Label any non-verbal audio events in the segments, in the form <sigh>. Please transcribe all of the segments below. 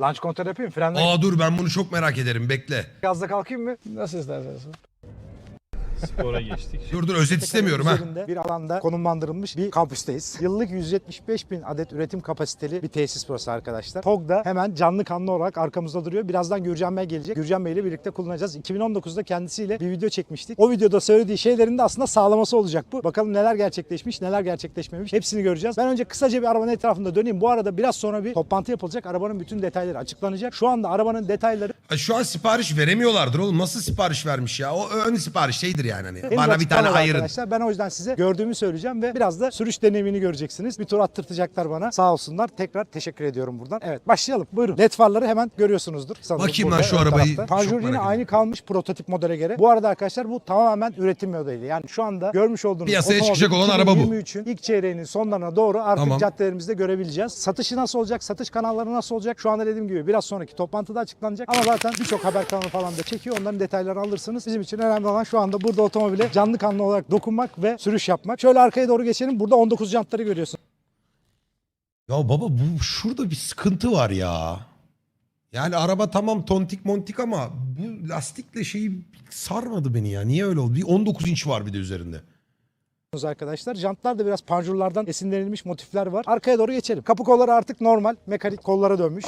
Launch kontrol yapayım? Frenden Aa dur ben bunu çok merak ederim bekle. gazda kalkayım mı? Nasıl isterseniz. Spora geçtik. Dur dur özet istemiyorum ha. Üzerinde bir alanda konumlandırılmış bir kampüsteyiz. Yıllık 175 bin adet üretim kapasiteli bir tesis burası arkadaşlar. TOG da hemen canlı kanlı olarak arkamızda duruyor. Birazdan Gürcan Bey gelecek. Gürcan Bey ile birlikte kullanacağız. 2019'da kendisiyle bir video çekmiştik. O videoda söylediği şeylerin de aslında sağlaması olacak bu. Bakalım neler gerçekleşmiş, neler gerçekleşmemiş. Hepsini göreceğiz. Ben önce kısaca bir arabanın etrafında döneyim. Bu arada biraz sonra bir toplantı yapılacak. Arabanın bütün detayları açıklanacak. Şu anda arabanın detayları Ay, Şu an sipariş veremiyorlardır oğlum. Nasıl sipariş vermiş ya? O ön sipariş şeydir yani hani. Bana bir tane açıklamadı ayırın. Arkadaşlar ben o yüzden size gördüğümü söyleyeceğim ve biraz da sürüş deneyimini göreceksiniz. Bir tur attırtacaklar bana. Sağ olsunlar. Tekrar teşekkür ediyorum buradan. Evet başlayalım. Buyurun. LED farları hemen görüyorsunuzdur. Sanırım Bakayım burada, lan şu ön arabayı. tarafta. Çok Panjur merak yine ediyorum. aynı kalmış prototip modele göre. Bu arada arkadaşlar bu tamamen üretim modeli. Yani şu anda görmüş olduğunuz Piyasaya çıkacak olan araba bu. 2023'ün ilk çeyreğinin sonlarına doğru artık Tamam. caddelerimizde görebileceğiz. Satışı nasıl olacak? Satış kanalları nasıl olacak? Şu anda dediğim gibi biraz sonraki toplantıda açıklanacak. Ama zaten birçok haber kanalı falan da çekiyor. Onların detaylarını alırsınız. Bizim için önemli olan şu anda burada otomobile canlı kanlı olarak dokunmak ve sürüş yapmak. Şöyle arkaya doğru geçelim. Burada 19 jantları görüyorsunuz. Ya baba bu şurada bir sıkıntı var ya. Yani araba tamam tontik montik ama bu lastikle şeyi sarmadı beni ya. Niye öyle oldu? Bir 19 inç var bir de üzerinde. arkadaşlar. Jantlar da biraz panjurlardan esinlenilmiş motifler var. Arkaya doğru geçelim. Kapı kolları artık normal. Mekanik kollara dönmüş.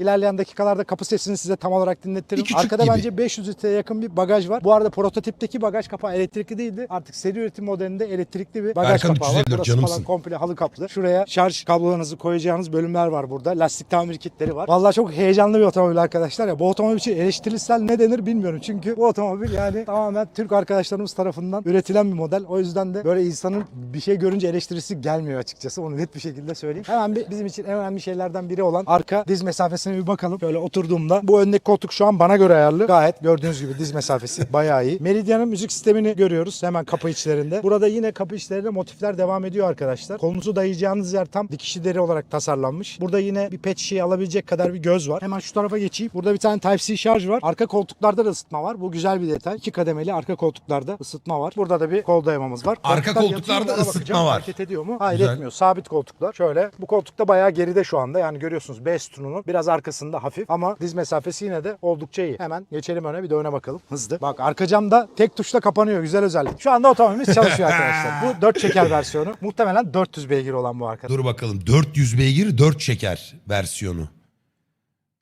İlerleyen dakikalarda kapı sesini size tam olarak. Bir küçük Arkada gibi. bence 500 litreye yakın bir bagaj var. Bu arada prototipteki bagaj kapağı elektrikli değildi. Artık seri üretim modelinde elektrikli bir bagaj Erkan kapağı var. 354 Burası canımsın. falan komple halı kaplı. Şuraya şarj kablolarınızı koyacağınız bölümler var burada. Lastik tamir kitleri var. Vallahi çok heyecanlı bir otomobil arkadaşlar ya. Bu otomobil için eleştirisel ne denir bilmiyorum. Çünkü bu otomobil yani tamamen Türk arkadaşlarımız tarafından üretilen bir model. O yüzden de böyle insanın bir şey görünce eleştirisi gelmiyor açıkçası. Onu net bir şekilde söyleyeyim. Hemen bir bizim için en önemli şeylerden biri olan arka diz mesafesine bir bakalım. Şöyle oturduğumda bu öndeki koltuk şu an bana göre ayarlı. Gayet gördüğünüz gibi diz mesafesi bayağı iyi. Meridian'ın müzik sistemini görüyoruz hemen kapı içlerinde. Burada yine kapı içlerinde motifler devam ediyor arkadaşlar. Kolunuzu dayayacağınız yer tam dikişli deri olarak tasarlanmış. Burada yine bir pet şişeyi alabilecek kadar bir göz var. Hemen şu tarafa geçeyim. Burada bir tane Type-C şarj var. Arka koltuklarda da ısıtma var. Bu güzel bir detay. İki kademeli arka koltuklarda ısıtma var. Burada da bir kol dayamamız var. Arka Koltuklar koltuklarda yatıyor ısıtma bakacağım. var. Hareket ediyor mu? Hayır Güzel. etmiyor. Sabit koltuklar. Şöyle bu koltukta bayağı geride şu anda. Yani görüyorsunuz B sütununun biraz arkasında hafif ama diz mesafesi yine de oldukça iyi. Hemen geçelim öne bir de öne bakalım. Hızlı. Bak arka cam da tek tuşla kapanıyor. Güzel özellik. Şu anda otomobilimiz çalışıyor <laughs> arkadaşlar. Bu 4 çeker versiyonu. Muhtemelen 400 beygir olan bu arkadaşlar. Dur bakalım 400 beygir 4 çeker versiyonu.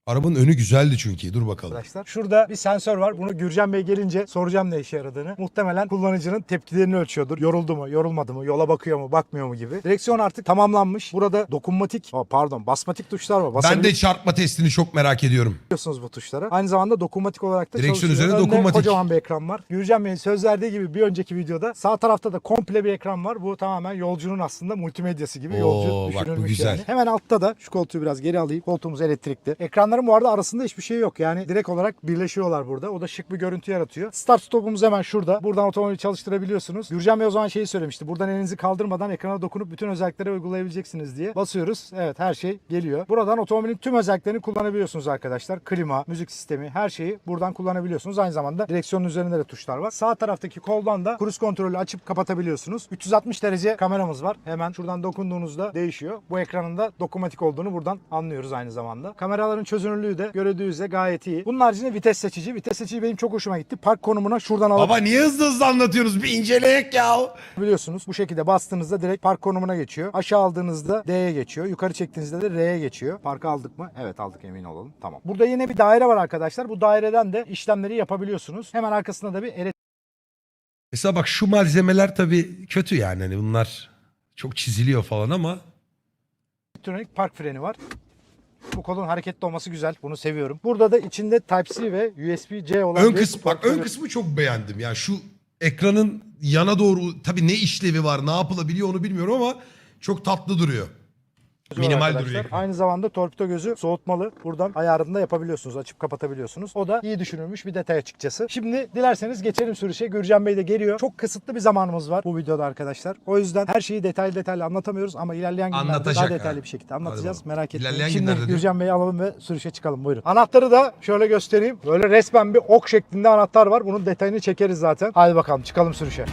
Arabanın önü güzeldi çünkü. Dur bakalım. arkadaşlar. Şurada bir sensör var. Bunu Gürcan Bey gelince soracağım ne işe yaradığını. Muhtemelen kullanıcının tepkilerini ölçüyordur. Yoruldu mu, yorulmadı mı, yola bakıyor mu, bakmıyor mu gibi. Direksiyon artık tamamlanmış. Burada dokunmatik, oh, pardon basmatik tuşlar var. Ben de çarpma testini çok merak ediyorum. Basabiliyorsunuz bu tuşlara. Aynı zamanda dokunmatik olarak da Direksiyon çalışıyor. üzerinde Önde dokunmatik. kocaman bir ekran var. Gürcan Bey'in söz verdiği gibi bir önceki videoda sağ tarafta da komple bir ekran var. Bu tamamen yolcunun aslında multimedyası gibi Oo, yolcu bak bu düşünülmüş güzel. yani. Hemen altta da şu koltuğu biraz geri alayım. Koltuğumuz elektrikli. Ekranların bu arada arasında hiçbir şey yok. Yani direkt olarak birleşiyorlar burada. O da şık bir görüntü yaratıyor. Start stopumuz hemen şurada. Buradan otomobili çalıştırabiliyorsunuz. Gürcan Bey o zaman şeyi söylemişti. Buradan elinizi kaldırmadan ekrana dokunup bütün özellikleri uygulayabileceksiniz diye. Basıyoruz. Evet her şey geliyor. Buradan otomobilin tüm özelliklerini kullanabiliyorsunuz arkadaşlar. Klima, müzik sistemi her şeyi buradan kullanabiliyorsunuz. Aynı zamanda direksiyonun üzerinde de tuşlar var. Sağ taraftaki koldan da cruise kontrolü açıp kapatabiliyorsunuz. 360 derece kameramız var. Hemen şuradan dokunduğunuzda değişiyor. Bu ekranın da dokunmatik olduğunu buradan anlıyoruz aynı zamanda. Kameraların çözünürlüğü de gördüğünüz üzere gayet iyi. Bunun haricinde vites seçici. Vites seçici benim çok hoşuma gitti. Park konumuna şuradan Baba niye hızlı hızlı anlatıyorsunuz? Bir inceleyek ya. alabiliyorsunuz. Bu şekilde bastığınızda direkt park konumuna geçiyor. Aşağı aldığınızda D'ye geçiyor. Yukarı çektiğinizde de R'ye geçiyor. Parkı aldık mı? Evet aldık emin olalım. Tamam. Burada yine bir daire var arkadaşlar. Bu daireden de işlemleri yapabiliyorsunuz. Hemen arkasında da bir Mesela bak şu malzemeler tabii kötü yani. Hani bunlar çok çiziliyor falan ama elektronik park freni var. Bu kolun hareketli olması güzel. Bunu seviyorum. Burada da içinde Type-C ve USB-C olan ön bir kısmı bak ön kısmı çok beğendim. Yani şu ekranın yana doğru tabii ne işlevi var, ne yapılabiliyor onu bilmiyorum ama çok tatlı duruyor. Minimal arkadaşlar. duruyor. Aynı zamanda torpido gözü soğutmalı. Buradan ayarını da yapabiliyorsunuz. Açıp kapatabiliyorsunuz. O da iyi düşünülmüş bir detay açıkçası. Şimdi dilerseniz geçelim sürüşe. Gürcan Bey de geliyor. Çok kısıtlı bir zamanımız var bu videoda arkadaşlar. O yüzden her şeyi detaylı detaylı anlatamıyoruz ama ilerleyen günlerde Anlatacak daha ha. detaylı bir şekilde anlatacağız. bakalım. Merak etmeyin. İlerleyen Şimdi günlerde diyor. Gürcan Bey'i alalım ve sürüşe çıkalım. Buyurun. Anahtarı da şöyle göstereyim. Böyle resmen bir ok şeklinde anahtar var. Bunun detayını çekeriz zaten. Hadi bakalım çıkalım sürüşe.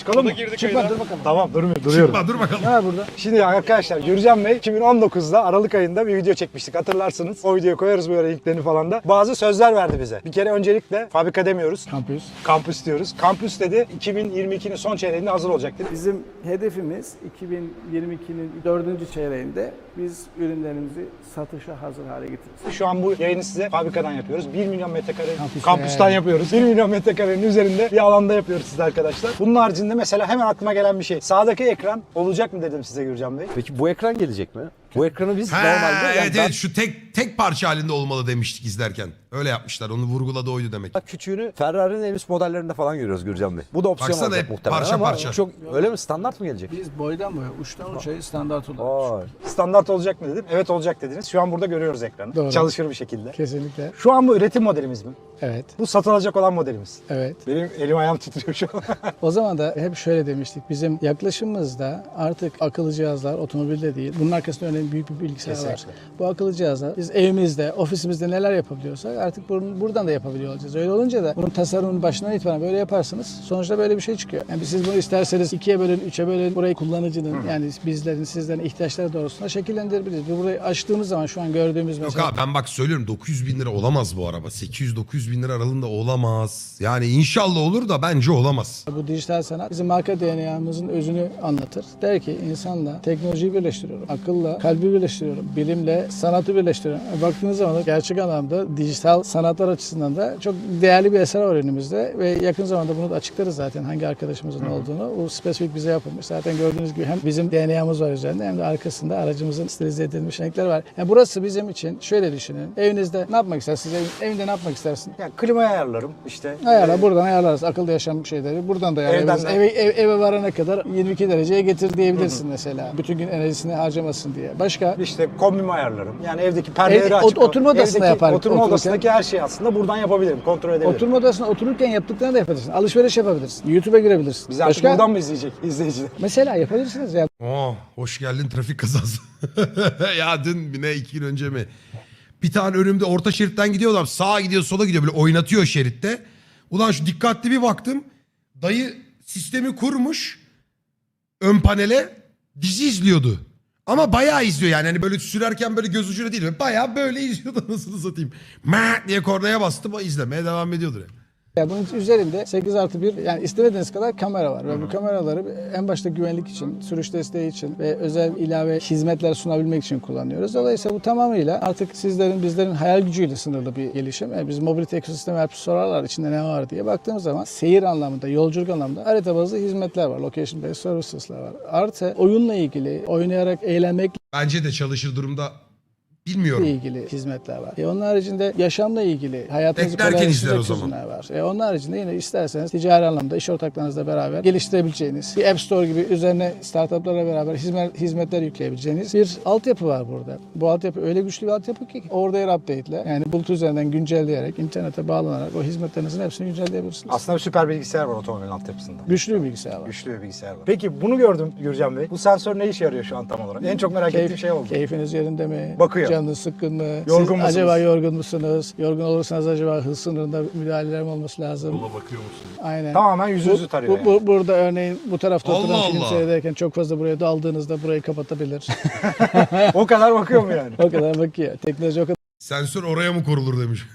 Çıkalım mı? girdik Çıkma dur bakalım. Tamam durmuyor duruyorum. Çıkma dur bakalım. Ne var burada? Şimdi arkadaşlar Gürcan Bey 2019'da Aralık ayında bir video çekmiştik hatırlarsınız. O videoya koyarız böyle linklerini falan da. Bazı sözler verdi bize. Bir kere öncelikle fabrika demiyoruz. Kampüs. Kampüs diyoruz. Kampüs dedi 2022'nin son çeyreğinde hazır olacak dedi. Bizim hedefimiz 2022'nin dördüncü çeyreğinde biz ürünlerimizi satışa hazır hale getiririz. Şu an bu yayını size fabrikadan yapıyoruz. 1 milyon metrekare Kampüs kampüsten yani. yapıyoruz. 1 milyon metrekarenin üzerinde bir alanda yapıyoruz size arkadaşlar. Bunun haricinde mesela hemen aklıma gelen bir şey. Sağdaki ekran olacak mı dedim size Gürcan Bey. Peki bu ekran gelecek mi? Bu ekranı biz Ha, normalde yani evet daha, evet şu tek tek parça halinde olmalı demiştik izlerken. Öyle yapmışlar. Onu vurguladı oydu demek. küçüğünü Ferrari'nin en üst modellerinde falan görüyoruz Gürcan Bey. Bu da opsiyon Baksana olacak hep muhtemelen parça ama parça. çok öyle mi standart mı gelecek? Biz boydan boya, uçtan uçaya standart olarak Vay. Standart olacak mı dedim. Evet olacak dediniz. Şu an burada görüyoruz ekranı. Doğru. Çalışır bir şekilde. Kesinlikle. Şu an bu üretim modelimiz mi? Evet, Bu satılacak olan modelimiz. evet. Benim elim ayağım titriyor şu an. <laughs> O zaman da hep şöyle demiştik. Bizim yaklaşımımızda artık akıllı cihazlar otomobilde değil. Bunun arkasında önemli büyük bir bilgisayar var. Kesinlikle. Bu akıllı cihazlar biz evimizde, ofisimizde neler yapabiliyorsak artık bur- buradan da yapabiliyor olacağız. Öyle olunca da bunun tasarımının başından itibaren böyle yaparsanız sonuçta böyle bir şey çıkıyor. Yani siz bunu isterseniz ikiye bölün, üçe bölün. Burayı kullanıcının yani bizlerin, sizlerin ihtiyaçları doğrultusunda şekillendirebiliriz. Bu Burayı açtığımız zaman şu an gördüğümüz Yok mesela abi ben bak söylüyorum 900 bin lira olamaz bu araba. 800-900 bin lira aralığında olamaz. Yani inşallah olur da bence olamaz. Bu dijital sanat bizim marka DNA'mızın özünü anlatır. Der ki insanla teknolojiyi birleştiriyorum, akılla kalbi birleştiriyorum, bilimle sanatı birleştiriyorum. E, Baktığınız zaman gerçek anlamda dijital sanatlar açısından da çok değerli bir eser var önümüzde ve yakın zamanda bunu da açıklarız zaten hangi arkadaşımızın olduğunu. O spesifik bize yapılmış. Zaten gördüğünüz gibi hem bizim DNA'mız var üzerinde hem de arkasında aracımızın stilize edilmiş renkleri var. Yani burası bizim için şöyle düşünün. Evinizde ne yapmak istersiniz? Ev- Evinde ne yapmak istersin? yani klimayı ayarlarım işte. Ayarla Ee, buradan ayarlarız akıllı yaşam şeyleri. Buradan da de. Eve, ev- eve varana kadar 22 dereceye getir diyebilirsin mesela. Bütün gün enerjisini harcamasın diye. Başka İşte kombimi ayarlarım. Yani evdeki perdeleri açıp. ot- oturma odasında evdeki yaparım, Oturma otururken. odasındaki her şeyi aslında buradan yapabilirim. Kontrol edebilirim. oturma odasında otururken yaptıklarını da yapabilirsin. Alışveriş yapabilirsin. YouTube'a girebilirsin. Biz artık Başka buradan mı izleyecek izleyiciler? mesela yapabilirsiniz ya. Oo, hoş geldin trafik kazası. <laughs> ya dün mi ne iki gün önce mi? Bir tane önümde orta şeritten gidiyor adam. Sağa gidiyor sola gidiyor böyle oynatıyor şeritte. Ulan şu dikkatli bir baktım. Dayı sistemi kurmuş. Ön panele dizi izliyordu. Ama bayağı izliyor yani. Hani böyle sürerken böyle göz ucuyla değil. Bayağı böyle <laughs> izliyordu nasıl satayım. Maa diye kornaya bastım o izlemeye devam ediyordur. Yani. Ya bunun üzerinde 8 artı 1 yani istemediğiniz kadar kamera var. Ve bu kameraları en başta güvenlik için, sürüş desteği için ve özel ilave hizmetler sunabilmek için kullanıyoruz. Dolayısıyla bu tamamıyla artık sizlerin, bizlerin hayal gücüyle sınırlı bir gelişim. Yani biz mobilite ekosistemi hep sorarlar içinde ne var diye. Baktığımız zaman seyir anlamında, yolculuk anlamında harita bazlı hizmetler var. Location based services'lar var. Artı oyunla ilgili, oynayarak eğlenmek Bence de çalışır durumda bilmiyorum. ilgili hizmetler var. E onun haricinde yaşamla ilgili hayatınızı Beklerken izler o kolaylaştıracak zaman. çözümler var. E onun haricinde yine isterseniz ticari anlamda iş ortaklarınızla beraber geliştirebileceğiniz bir App Store gibi üzerine startuplarla beraber hizmet, hizmetler yükleyebileceğiniz bir altyapı var burada. Bu altyapı öyle güçlü bir altyapı ki orada yer update'le yani bulut üzerinden güncelleyerek internete bağlanarak o hizmetlerinizin hepsini güncelleyebilirsiniz. Aslında bir süper bilgisayar var otomobilin altyapısında. Güçlü bir bilgisayar var. Güçlü bir bilgisayar var. Peki bunu gördüm Gürcan Bey. Bu sensör ne işe yarıyor şu an tam olarak? En çok merak ettiğim şey oldu. Keyfiniz yerinde mi? Bakıyor. Canınız sıkkın mı? Yorgun Siz musunuz? acaba yorgun musunuz? Yorgun olursanız acaba hız sınırında müdahaleler mi olması lazım? Yola bakıyor musun? Aynen. Tamamen yüzünüzü Bu- tarıyor bu, yani. bu- burada örneğin bu tarafta Allah oturan film Allah. seyrederken çok fazla buraya daldığınızda burayı kapatabilir. <laughs> o kadar bakıyor mu yani? <laughs> o kadar bakıyor. Teknoloji o kadar Sensör oraya mı korulur demiş.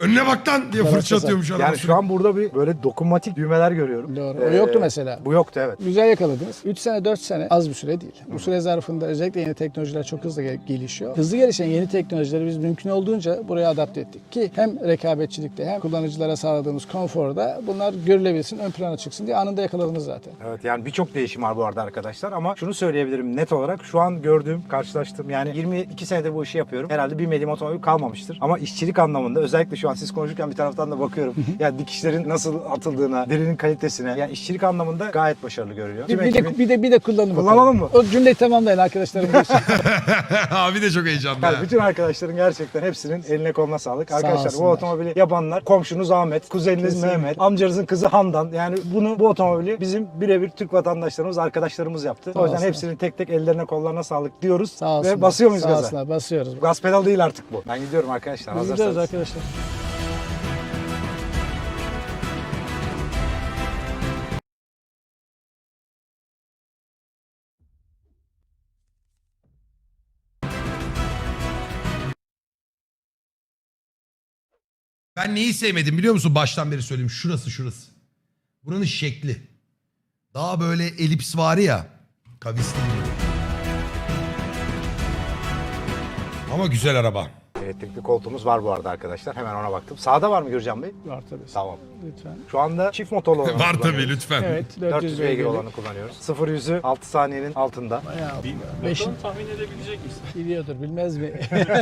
Önüne bak lan diye fırça kısa. atıyormuş adam. Yani şu an burada bir böyle dokunmatik düğmeler görüyorum. doğru. O yoktu mesela. Bu yoktu evet. Güzel yakaladınız. 3 sene 4 sene az bir süre değil. Bu süre zarfında özellikle yeni teknolojiler çok hızlı gel- gelişiyor. Hızlı gelişen yeni teknolojileri biz mümkün olduğunca buraya adapte ettik. Ki hem rekabetçilikte hem kullanıcılara sağladığımız konforda bunlar görülebilsin, ön plana çıksın diye anında yakaladınız zaten. Evet yani birçok değişim var bu arada arkadaşlar ama şunu söyleyebilirim net olarak şu an gördüğüm, karşılaştığım yani 22 senedir bu işi yapıyorum. Herhalde bilmediğim otomobil kalmamıştır. Ama işçilik anlamında özellikle şu an siz konuşurken bir taraftan da bakıyorum. yani dikişlerin nasıl atıldığına, derinin kalitesine yani işçilik anlamında gayet başarılı görülüyor. Bir, bir de, bir de bir de kullanın bakalım. Kullanalım mı? O cümleyi tamamlayın arkadaşlarım. <laughs> Abi de çok heyecanlı. Yani bütün arkadaşların gerçekten hepsinin eline koluna sağlık. Arkadaşlar bu olsunlar. otomobili yapanlar komşunuz Ahmet, kuzeniniz Kesinlikle. Mehmet, amcanızın kızı Handan. Yani bunu bu otomobili bizim birebir Türk vatandaşlarımız, arkadaşlarımız yaptı. Sağ o yüzden olsunlar. hepsinin tek tek ellerine kollarına sağlık diyoruz. Sağ olsunlar. Ve basıyor muyuz Sağ gaza? olsunlar, basıyoruz. Gaz pedal değil artık bu. Ben gidiyorum arkadaşlar. Biz Hazırsanız. gidiyoruz arkadaşlar. Ben neyi sevmedim biliyor musun? Baştan beri söyleyeyim. Şurası şurası. Buranın şekli. Daha böyle elips var ya. Kavisli. Ama güzel araba. Elektrikli koltuğumuz var bu arada arkadaşlar. Hemen ona baktım. Sağda var mı Gürcan Bey? Var tabii. Tamam. Lütfen. Şu anda çift motorlu olanı <laughs> var tabii lütfen. Evet 400, 400 beygir olanı kullanıyoruz. 0 yüzü 6 saniyenin altında. Bayağı Bir Beş- bakalım tahmin edebilecek misin? biliyordur bilmez mi?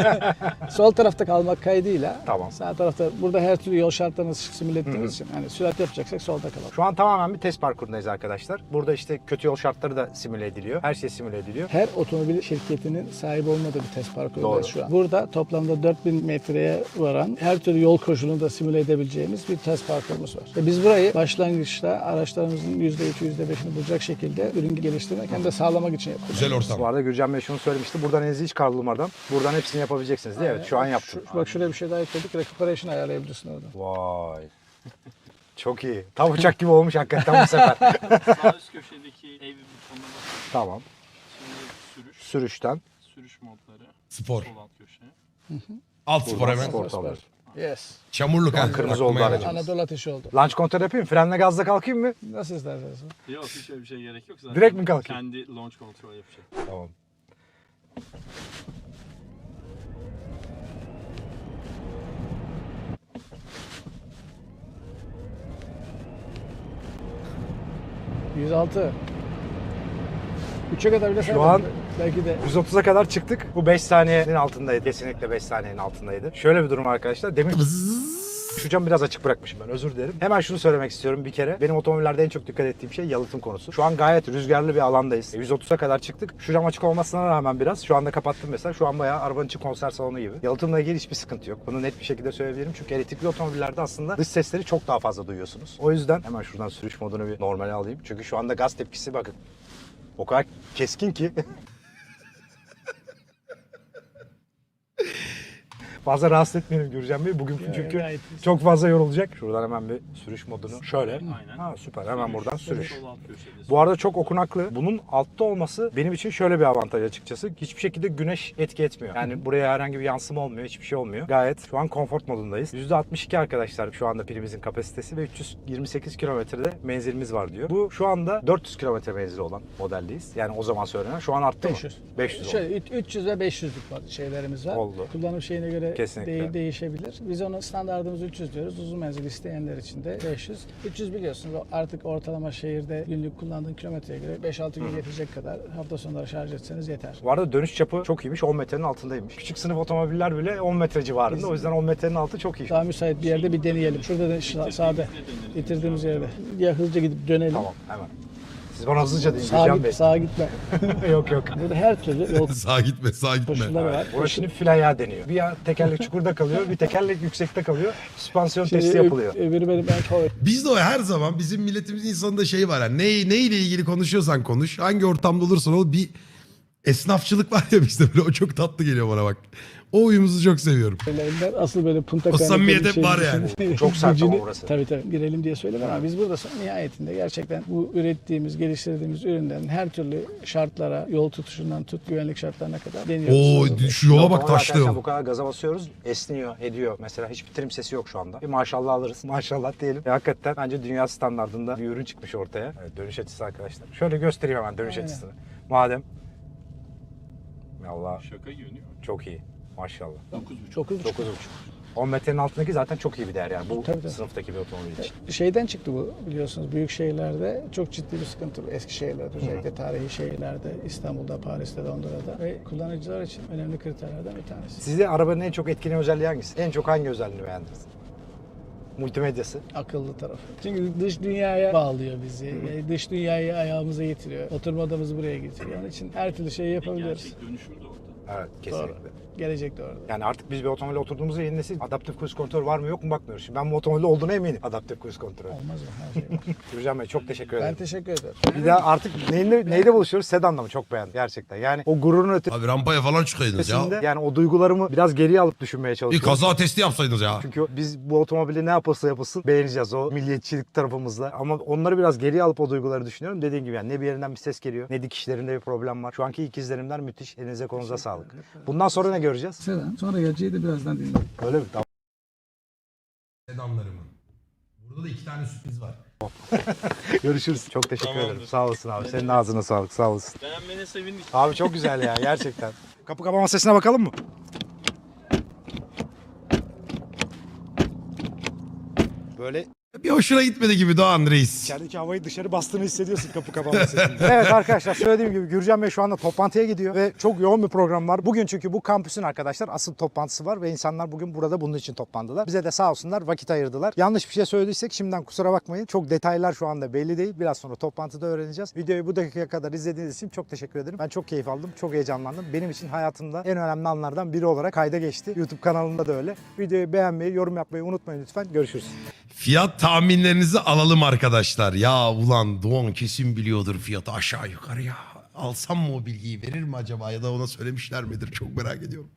<laughs> Sol tarafta kalmak kaydıyla Tamam. sağ tarafta burada her türlü yol şartlarını simüle ettiğimiz için hani sürat yapacaksak solda kalalım. Şu an tamamen bir test parkurundayız arkadaşlar. Burada işte kötü yol şartları da simüle ediliyor. Her şey simüle ediliyor. Her otomobil şirketinin sahip olmadığı bir test parkurundayız Doğru. şu an. Burada toplamda 4000 metreye varan her türlü yol koşulunu da simüle edebileceğimiz bir test parkurumuz var. Ve biz burayı başlangıçta araçlarımızın %2, %5'ini bulacak şekilde ürün geliştirmek hem de sağlamak için yapıyoruz. Güzel ortam. Bu arada Gürcan Bey şunu söylemişti. Buradan elinizi hiç kaldırmadan buradan hepsini yapabileceksiniz diye. Evet şu an yaptım. Şu- bak şuraya bir şey daha ekledik. Recuperation ayarlayabilirsin orada. Vay. <laughs> Çok iyi. Tam uçak gibi olmuş hakikaten bu sefer. <laughs> <laughs> Sağ üst köşedeki ev butonuna basın. tamam. Şimdi sürüş, Sürüşten. sürüş modları. Spor. Sol alt köşe. Alt spor hemen. Alıyoruz. Yes. Çamurluk ha. kırmızı oldu geldi. aracım. Anadolu ateşi oldu. Launch kontrol yapayım. Frenle gazla kalkayım mı? Nasıl isterseniz. Yok hiç öyle bir şey gerek yok zaten. Direkt mi kalkayım? Kendi launch kontrol yapacak. Tamam. Hı. 106. 3'e kadar bile Şu saymadım. an- belki de 130'a kadar çıktık. Bu 5 saniyenin altındaydı. Kesinlikle 5 saniyenin altındaydı. Şöyle bir durum arkadaşlar. Demin şu camı biraz açık bırakmışım ben özür dilerim. Hemen şunu söylemek istiyorum bir kere. Benim otomobillerde en çok dikkat ettiğim şey yalıtım konusu. Şu an gayet rüzgarlı bir alandayız. E, 130'a kadar çıktık. Şu cam açık olmasına rağmen biraz. Şu anda kapattım mesela. Şu an bayağı arabanın içi konser salonu gibi. Yalıtımla ilgili hiçbir sıkıntı yok. Bunu net bir şekilde söyleyebilirim. Çünkü elektrikli otomobillerde aslında dış sesleri çok daha fazla duyuyorsunuz. O yüzden hemen şuradan sürüş modunu bir normale alayım. Çünkü şu anda gaz tepkisi bakın. O kadar keskin ki. <laughs> Fazla rahatsız etmeyelim Gürcan Bey. Bugün Ya, çünkü gayet iyi. çok fazla yorulacak. Şuradan hemen bir sürüş modunu şöyle. Aynen. Ha süper. Hemen buradan sürüş. Sol alt köşede. Bu arada çok okunaklı. Bunun altta olması benim için şöyle bir avantaj açıkçası. Hiçbir şekilde güneş etki etmiyor. Yani buraya herhangi bir yansıma olmuyor. Hiçbir şey olmuyor. Gayet şu an konfort modundayız. %62 arkadaşlar şu anda pilimizin kapasitesi ve 328 kilometrede menzilimiz var diyor. Bu şu anda 400 kilometre menzili olan modeldeyiz. Yani o zaman söylenen. Şu an arttı 500. mı? 500 oldu. Şöyle üç- 300 ve 500'lük var şeylerimiz var. Oldu. Kullanım şeyine göre Kesinlikle. değil- değişebilir. Biz onun standartımız 300 diyoruz. Uzun menzil isteyenler için de 500. 300 biliyorsunuz o artık ortalama şehirde günlük kullandığın kilometreye göre 5-6 gün yetecek kadar hafta sonları şarj etseniz yeter. Bu arada dönüş çapı çok iyiymiş. 10 metrenin altındaymış. Küçük sınıf otomobiller bile 10 metre civarında. O yüzden 10 metrenin altı çok iyi. Daha müsait bir yerde bir deneyelim. Şurada da şa- sağda bitirdiğimiz yerde. Ya hızlıca gidip dönelim. Tamam hemen. Siz bana hızlıca deyin Sağa, Gürcan Bey. git, sağa gitme. <laughs> yok yok. Burada her türlü yol <laughs> Sağa gitme sağa gitme. koşulları var. Burası şimdi flaya deniyor. Bir ya tekerlek çukurda kalıyor, bir tekerlek yüksekte kalıyor. Süspansiyon Şimdi testi ö- yapılıyor. Öbürü benim en favori. Bizde o her zaman bizim milletimizin insanında şey var. Yani ne, neyle ilgili konuşuyorsan konuş. Hangi ortamda olursan ol bir esnafçılık var ya bizde böyle o çok tatlı geliyor bana bak. O uyumuzu çok seviyorum. Asıl böyle punta O samimiyet hep şey var yani. Çok sert ama burası. Tabii tabii girelim diye söyledim ama biz burada nihayetinde gerçekten bu ürettiğimiz, geliştirdiğimiz ürünlerin her türlü şartlara, yol tutuşundan tut güvenlik şartlarına kadar deniyoruz. Oo şu yola bak yol. Bu kadar gaza basıyoruz, esniyor, ediyor. Mesela hiçbir trim sesi yok şu anda. Bir maşallah alırız. <laughs> Maşallah diyelim. E, hakikaten bence dünya standartında bir ürün çıkmış ortaya. Evet, dönüş açısı arkadaşlar. Şöyle göstereyim hemen dönüş Aynen. açısını. Madem. Allah Şaka mi? çok iyi. Maşallah. 9.5. Çok hızlı. 9.5. 10 metrenin altındaki zaten çok iyi bir değer yani bu Tabii, tabii. sınıftaki bir otomobil için. Şeyden çıktı bu biliyorsunuz büyük şehirlerde çok ciddi bir sıkıntı bu. Eski şehirlerde özellikle tarihi şehirlerde İstanbul'da, Paris'te, Londra'da ve kullanıcılar için önemli kriterlerden bir tanesi. Sizi arabanın en çok etkileyen özelliği hangisi? En çok hangi özelliğini beğendiniz? Multimedyası. akıllı tarafı. Çünkü dış dünyaya bağlıyor bizi. Yani dış dünyayı ayağımıza getiriyor. Oturma odamızı buraya getiriyor. Onun için her türlü şeyi yapabiliyoruz. Gerçek dönüşüm de orada. Evet kesinlikle. Gelecek de orada. Yani artık biz bir otomobile oturduğumuzda yeni nesil adaptif cruise kontrol var mı yok mu bakmıyoruz. Şimdi ben bu otomobilde olduğuna eminim adaptif cruise kontrol. Olmaz mı? Her şey var. <laughs> Gürcan Bey çok teşekkür ben ederim. teşekkür ederim. Bir de artık neyle, neyle buluşuyoruz? Sedanla mı? Çok beğendim gerçekten. Yani o gururun Abi rampaya falan çıkaydınız ötesinde ya. yani o duygularımı biraz geriye alıp düşünmeye Bir çalışıyorum. kaza testi yapsaydınız ya. Çünkü biz bu otomobili ne yapılsa yapılsın beğeneceğiz o milliyetçilik tarafımızla. Ama onları biraz geriye alıp o duyguları düşünüyorum. Dediğim gibi yani ne bir yerinden bir ses geliyor ne dikişlerinde bir problem var. Şu anki ilk izlenimler müthiş. Elinize kolunuza sağlık. Bundan sonra ne göreceğiz? Selam. Sonra geleceği de birazdan dinleyelim. Öyle mi? Tamam. da iki tane sürpriz var. <laughs> Görüşürüz. Çok teşekkür Tamamdır. ederim. Sağ olasın abi. Senin ağzına sağlık. Sağ olasın. Beğenmene sevindik. Abi çok güzel ya gerçekten. <laughs> Kapı kapama sesine bakalım mı? Böyle Bir hoşuna gitmedi gibi Doğan Reis. içerideki havayı dışarı bastığını hissediyorsun kapı kapama sesinde. <laughs> evet arkadaşlar söylediğim gibi Gürcan Bey şu anda toplantıya gidiyor ve çok yoğun bir program var. Bugün çünkü bu kampüsün arkadaşlar asıl toplantısı var ve insanlar bugün burada bunun için toplandılar. Bize de sağ olsunlar vakit ayırdılar. Yanlış bir şey söylediysek şimdiden kusura bakmayın. Çok detaylar şu anda belli değil. Biraz sonra toplantıda öğreneceğiz. Videoyu bu dakikaya kadar izlediğiniz için çok teşekkür ederim. Ben çok keyif aldım. Çok heyecanlandım. Benim için hayatımda en önemli anlardan biri olarak kayda geçti. YouTube kanalında da öyle. Videoyu beğenmeyi, yorum yapmayı unutmayın lütfen. Görüşürüz. Fiyat tahminlerinizi alalım arkadaşlar. Ya ulan Doğan kesin biliyordur fiyatı aşağı yukarı ya. Alsam mı o bilgiyi verir mi acaba ya da ona söylemişler midir çok merak ediyorum.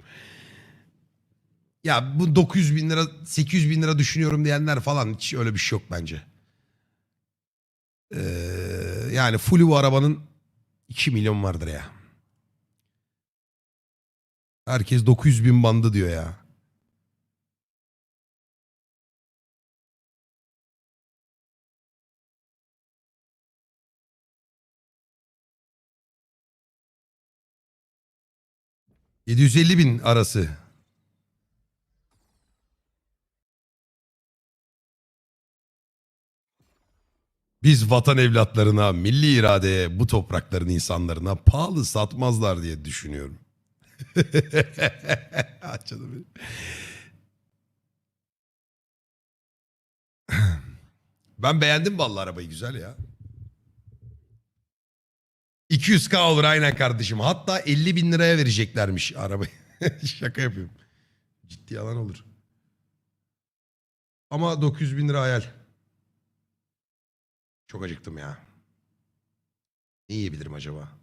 Ya bu 900 bin lira 800 bin lira düşünüyorum diyenler falan hiç öyle bir şey yok bence. Ee, yani full bu arabanın 2 milyon vardır ya. Herkes 900 bin bandı diyor ya. ...750 bin arası. Biz vatan evlatlarına, milli iradeye, bu toprakların insanlarına pahalı satmazlar diye düşünüyorum. <laughs> Ben beğendim vallahi arabayı güzel ya. 200k olur aynen kardeşim. Hatta 50 bin liraya vereceklermiş arabayı. <laughs> Şaka yapıyorum. Ciddi yalan olur. Ama 900 bin lira hayal. Çok acıktım ya. Ne yiyebilirim acaba?